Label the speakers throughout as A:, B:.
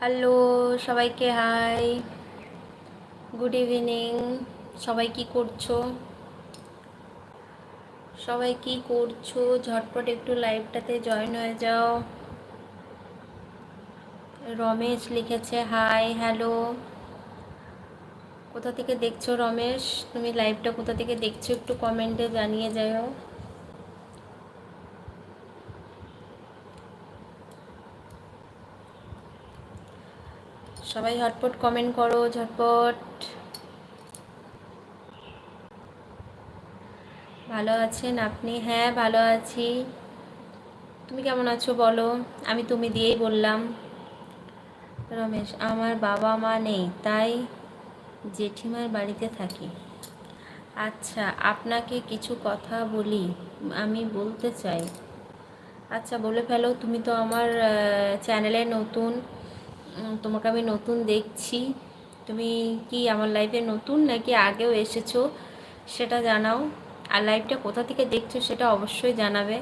A: Hello, সবাইকে high. Good evening সবাই কি করছ? সবাই কি করছ? ঝটপট একটু লাইভটাতে জয়েন হয়ে যাও। রমেশ লিখেছে হাই হ্যালো কোথা থেকে দেখছ রমেশ? তুমি লাইভটা কোথা থেকে দেখছ একটু কমেন্টে জানিয়ে যাও। সবাই ঝটপট কমেন্ট করো, ঝটপট। ভালো আছেন আপনি? হ্যাঁ ভালো আছি। তুমি কেমন আছো বলো? আমি তুমি দিয়েই বললাম। রমেশ, আমার বাবা মা নেই, তাই জেঠিমার বাড়িতে থাকি। আচ্ছা আপনাকে কিছু কথা বলি, আমি বলতে চাই। আচ্ছা বলে ফেলো, তুমি তো আমার চ্যানেলে নতুন। তোমাকে আমি নতুন দেখছি। তুমি কি আমার লাইফে নতুন নাকি আগেও এসেছ? সেটা জানাও। আর লাইভটা কোথা থেকে দেখছ সেটা অবশ্যই জানাবে।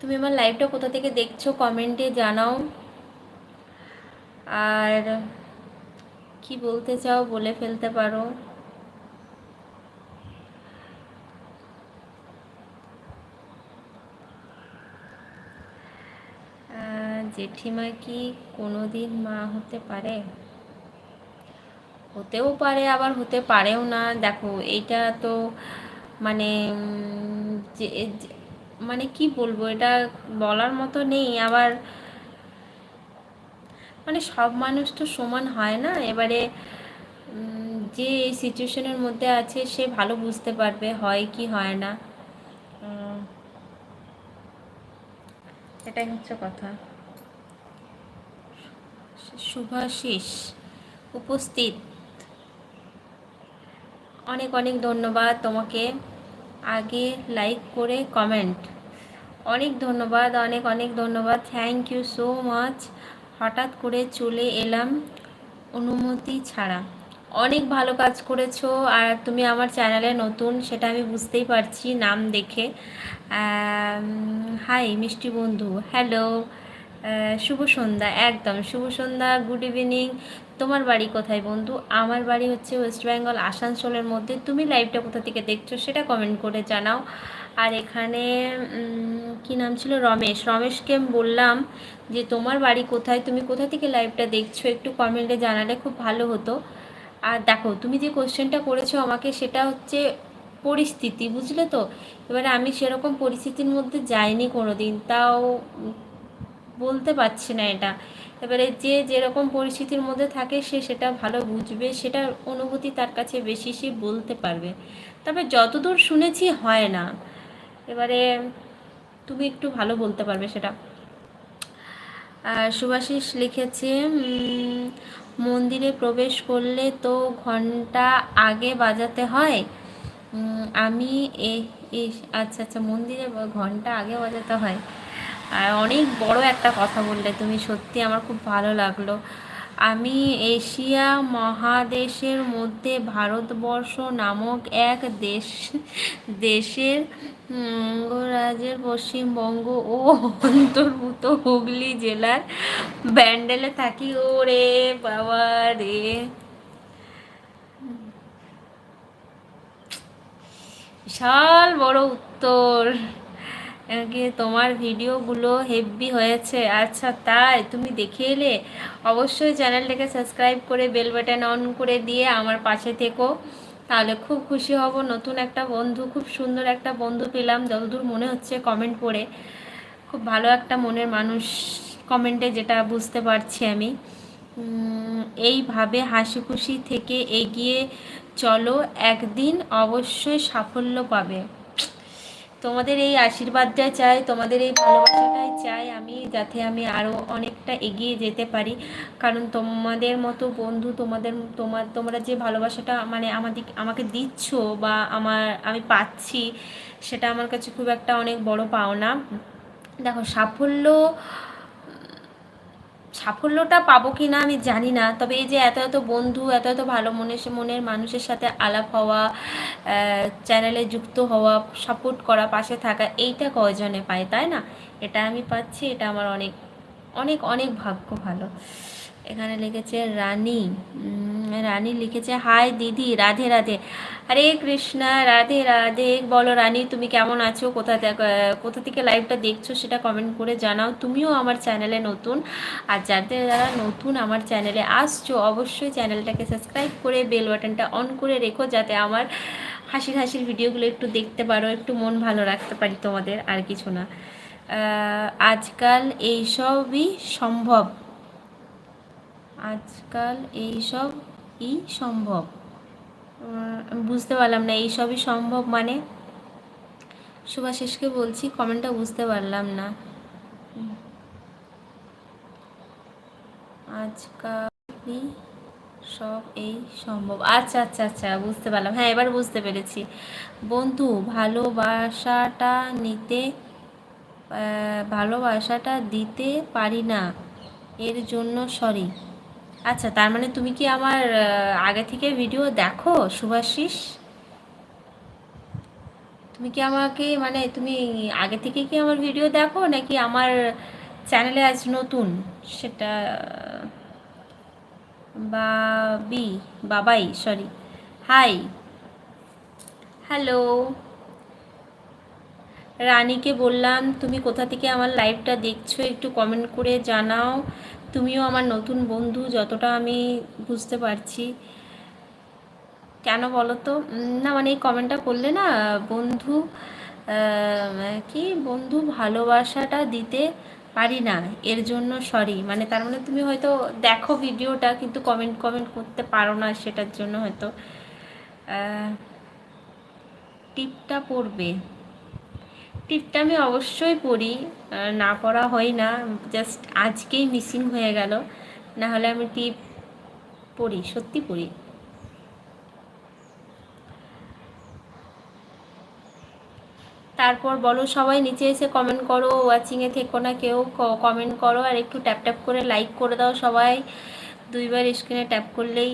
A: তুমি আমার লাইভটা কোথা থেকে দেখছ? কমেন্টে জানাও। আর কি বলতে চাও বলে ফেলতে পারো। জেঠিমা কি কোনো দিন মা হতে পারে? হতেও পারে, আবার হতে পারেও না। দেখো, এইটা তো মানে মানে কি বলব, এটা বলার মতো নেই। আবার মানে সব মানুষ তো সমান হয় না। এবারে যে সিচুয়েশনের মধ্যে আছে, সে ভালো বুঝতে পারবে, হয় কি হয় না। এটাই হচ্ছে কথা। শুভাশিস উপস্থিত। অনেক অনেক ধন্যবাদ তোমাকে। আগে লাইক করে কমেন্ট অনেক ধন্যবাদ, অনেক অনেক ধন্যবাদ। থ্যাংক ইউ সো মাচ হঠাৎ করে চলে এলাম অনুমতি ছাড়া। অনেক ভালো কাজ করেছ আর তুমি আমার চ্যানেলে নতুন, সেটা আমি বুঝতেই পারছি নাম দেখে। হাই মিষ্টি বন্ধু। হ্যালো শুভ সন্ধ্যা। একদম, শুভ সন্ধ্যা গুড ইভিনিং তোমার বাড়ি কোথায় বন্ধু? আমার বাড়ি হচ্ছে ওয়েস্ট বেঙ্গল আসানসোলের মধ্যে। তুমি লাইভটা কোথা থেকে দেখছ সেটা কমেন্ট করে জানাও। আর এখানে কি নাম ছিল? রমেশ। রমেশকে বললাম যে, তোমার বাড়ি কোথায়? তুমি কোথা থেকে লাইভটা দেখছ? একটু কমেন্টে জানালে খুব ভালো হতো। আর দেখো, তুমি যে কোশ্চেনটা করেছ আমাকে, সেটা হচ্ছে পরিস্থিতি, বুঝলে তো? এবারে আমি সেরকম পরিস্থিতির মধ্যে যাইনি কোনো দিন তাও বলতে পারছি না এটা। এবারে যে যেরকম পরিস্থিতির মধ্যে থাকে, সে সেটা ভালো বুঝবে, সেটার অনুভূতি তার কাছে বেশি সে বলতে পারবে। তবে যতদূর শুনেছি হয় না। এবারে তুমি একটু ভালো বলতে পারবে সেটা। সুভাষিস লিখেছে মন্দিরে প্রবেশ করলে তো ঘণ্টা আগে বাজাতে হয়? আমি আচ্ছা আচ্ছা মন্দিরে ঘণ্টা আগে বাজাতে হয়। আর অনেক বড় একটা কথা বললে তুমি, সত্যি আমার খুব ভালো লাগল। আমি এশিয়া মহাদেশের মধ্যে ভারতবর্ষ নামক এক দেশ, দেশের অঙ্গরাজ্যের পশ্চিমবঙ্গ ও অন্তর্ভুক্ত হুগলি জেলার ব্যান্ডেলে থাকি ওরে বাবা রে। বিশাল বড় উত্তর। তোমার ভিডিওগুলো হেভি হয়েছে। আচ্ছা তাই তুমি দেখে এলে অবশ্যই চ্যানেলটাকে সাবস্ক্রাইব করে বেল বাটন অন করে দিয়ে আমার পাশে থেকো। তাহলে খুব খুশি হব। নতুন একটা বন্ধু, খুব সুন্দর একটা বন্ধু পেলাম। যতদূর মনে হচ্ছে কমেন্ট পড়ে। খুব ভালো একটা মনের মানুষ কমেন্টে যেটা বুঝতে পারছি আমি। এইভাবে হাসি খুশি থেকে এগিয়ে চলো। একদিন অবশ্যই সাফল্য পাবে। তোমাদের এই আশীর্বাদটাই চাই, তোমাদের এই ভালোবাসাটাই চাই আমি, যাতে আমি আরও অনেকটা এগিয়ে যেতে পারি। কারণ তোমাদের মতো বন্ধু, তোমাদের, তোমার, তোমরা যে ভালোবাসাটা মানে আমাদের আমাকে দিচ্ছ বা আমার, আমি পাচ্ছি, সেটা আমার কাছে খুব একটা অনেক বড় পাওনা। দেখো, সাফল্য সাফল্যটা পাবো কি না আমি জানি না। তবে এই যে এত এত বন্ধু, এত এত ভালো মনের মনের মানুষের সাথে আলাপ হওয়া চ্যানেলে যুক্ত হওয়া সাপোর্ট করা, পাশে থাকা, এইটা কয়জনে পায়, তাই না? এটা আমি পাচ্ছি, এটা আমার অনেক অনেক অনেক ভাগ্য ভালো। এখানে লিখেছে রানী। রানী লিখেছে, হাই দিদি, রাধে রাধে। হরে কৃষ্ণা, রাধে রাধে। বলো রানী, তুমি কেমন আছো? কোথা কোথা থেকে লাইভটা দেখছ সেটা কমেন্ট করে জানাও। তুমিও আমার চ্যানেলে নতুন। আর যাদের যারা নতুন আমার চ্যানেলে আসছো, অবশ্যই চ্যানেলটাকে সাবস্ক্রাইব করে বেল বাটনটা অন করে রেখো, যাতে আমার হাসির হাসির ভিডিওগুলো একটু দেখতে পারো, একটু মন ভালো রাখতে পারি তোমাদের, আর কিছু না। আজকাল এইসবই সম্ভব। আজকাল এইসবই সম্ভব। বুঝতে পারলাম না এইসবই সম্ভব মানে? সুভাষিসকে বলছি, কমেন্টটা বুঝতে পারলাম না। আজকালই সব এই সম্ভব। আচ্ছা আচ্ছা আচ্ছা বুঝতে পারলাম। হ্যাঁ এবার বুঝতে পেরেছি। বন্ধু, ভালোবাসাটা নিতে ভালোবাসাটা দিতে পারি না। এর জন্য সরি। আচ্ছা তার মানে তুমি কি আমার আগে থেকে ভিডিও দেখো সুভাষিস তুমি কি আমাকে মানে তুমি আগে থেকে কি আমার ভিডিও দেখো, নাকি আমার চ্যানেলে আজ নতুন? সেটা বা বি বাবাই সরি হাই হ্যালো রানীকে বললাম, তুমি কোথা থেকে আমার লাইভটা দেখছ? একটু কমেন্ট করে জানাও। তুমিও আমার নতুন বন্ধু, যতটা আমি বুঝতে পারছি। কেন বলো তো না মানে এই কমেন্টটা করলে না, বন্ধু কি, বন্ধু ভালোবাসাটা দিতে পারি না, এর জন্য সরি মানে তার মানে তুমি হয়তো দেখো ভিডিওটা, কিন্তু কমেন্ট কমেন্ট করতে পারো না সেটার জন্য হয়তো। টিপটা পড়বে। টিপটা আমি অবশ্যই পড়ি। না পড়া হয় না জাস্ট আজকেই মিসিং হয়ে গেল। না হলে আমি টিপ পড়ি, সত্যি পড়ি। তারপর বলো সবাই নিচে এসে কমেন্ট করো ওয়াচিংয়ে থেকো না কেউ কমেন্ট করো আর একটু ট্যাপ ট্যাপ করে লাইক করে দাও সবাই। দুইবার স্ক্রিনে ট্যাপ করলেই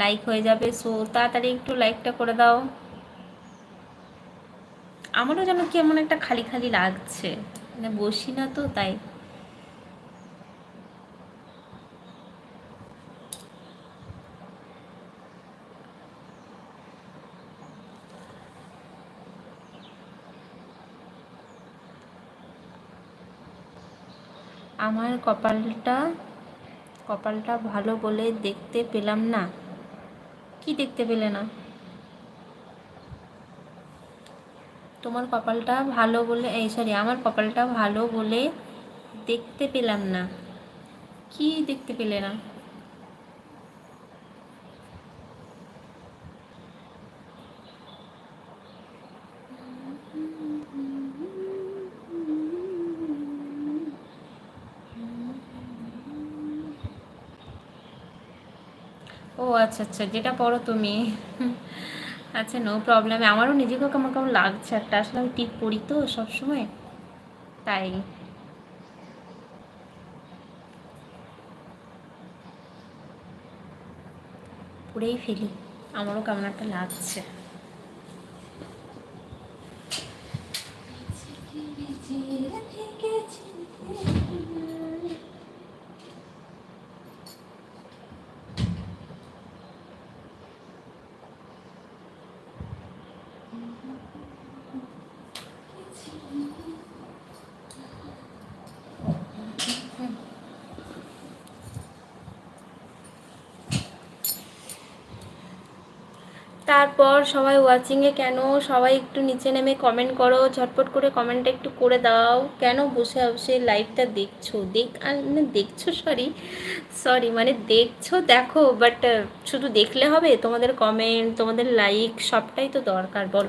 A: লাইক হয়ে যাবে। সো তাড়াতাড়ি একটু লাইকটা করে দাও। আমারও যেন কেমন একটা খালি খালি লাগছে। মানে বসি না তো, তাই। আমার কপালটা কপালটা ভালো বলে দেখতে পেলাম না। কি দেখতে পেলে না? তোমার কপালটা ভালো বলে, এই সরি আমার কপালটা ভালো বলে দেখতে পেলাম না। কি দেখতে পেলে না? ও আচ্ছা আচ্ছা যেটা পড়ো তুমি। আচ্ছা নো প্রবলেম আমারও নিজেকেও কেমন কেমন লাগছে একটা। আসলে আমি টিপ পড়ি তো সবসময়, তাই। পড়েই ফেলি। আমারও কেমন একটা লাগছে। তারপর সবাই ওয়াচিংয়ে কেন? সবাই একটু নিচে নেমে কমেন্ট করো, ঝটপট করে কমেন্টটা একটু করে দাও। কেন বসে বসে লাইভটা দেখছ? দেখ মানে দেখছ সরি সরি মানে দেখছ, দেখো বাট শুধু দেখলে হবে? তোমাদের কমেন্ট তোমাদের লাইক সবটাই তো দরকার, বল।